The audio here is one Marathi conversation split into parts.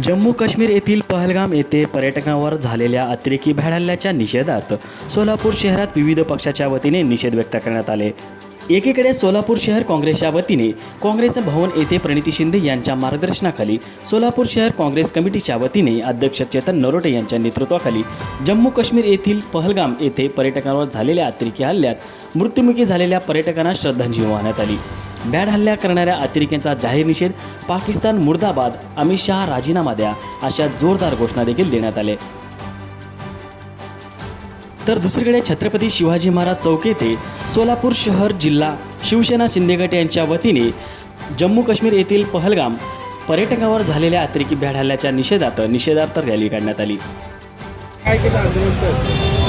जम्मू काश्मीर येथील पहलगाम येथे पर्यटकांवर झालेल्या अतिरेकी भ्याड हल्ल्याच्या निषेधार्थ सोलापूर शहरात विविध पक्षाच्या वतीने निषेध व्यक्त करण्यात आले. एकीकडे सोलापूर शहर काँग्रेसच्या वतीने काँग्रेस भवन येथे प्रणिती शिंदे यांच्या मार्गदर्शनाखाली सोलापूर शहर काँग्रेस कमिटीच्या वतीने अध्यक्ष चेतन नरोटे यांच्या नेतृत्वाखाली जम्मू काश्मीर येथील पहलगाम येथे पर्यटकांवर झालेल्या अतिरेकी हल्ल्यात मृत्युमुखी झालेल्या पर्यटकांना श्रद्धांजली वाहण्यात आली. बॅड हल्ल्या करणाऱ्या अतिरेक्यांचा जाहीर निषेध पाकिस्तान मुर्दाबाद अमित शहा राजीनामा द्या अशा जोरदार घोषणा देखील देण्यात आले. तर दुसरीकडे छत्रपती शिवाजी महाराज चौक येथे सोलापूर शहर जिल्हा शिवसेना शिंदेगट यांच्या वतीने जम्मू काश्मीर येथील पहलगाम पर्यटकावर झालेल्या अतिरेकी बॅड हल्ल्याच्या निषेधार्थ निषेधार्थ रॅली काढण्यात आली.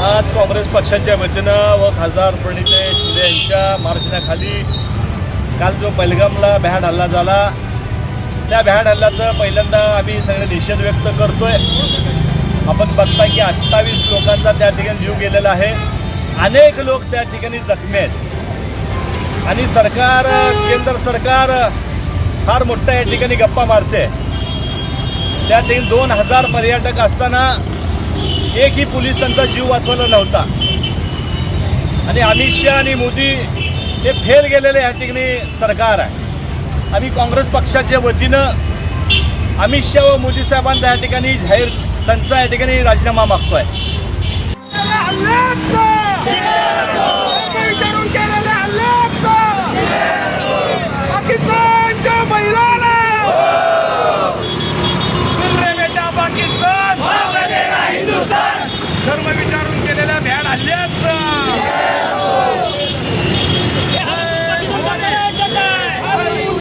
आज काँग्रेस पक्षाच्या वतीनं व खासदार प्रणिते शिंदे यांच्या मार्गदर्शनाखाली काल जो बलगमला भ्याड हल्ला झाला त्या भ्याड हल्ल्याचं पहिल्यांदा आम्ही सगळे निषेध व्यक्त करतोय. आपण बघता की अठ्ठावीस लोकांचा त्या ठिकाणी जीव गेलेला आहे. अनेक लोक त्या ठिकाणी जखमी आहेत. आणि सरकार केंद्र सरकार फार मोठा या ठिकाणी गप्पा मारते. त्या ठिकाणी दोन हजार पर्यटक असताना एकही पोलिसांचा त्यांचा जीव वाचवला नव्हता. आणि अमित शहा आणि मोदी हे फेल गेलेले ह्या ठिकाणी सरकार आहे. आम्ही काँग्रेस पक्षाच्या वतीनं अमित शहा व मोदी साहेबांचा या ठिकाणी जाहीर त्यांचा या ठिकाणी राजीनामा मागतो आहे धर्म विचारून केलेल्या भ्याड हल्ल्याचं!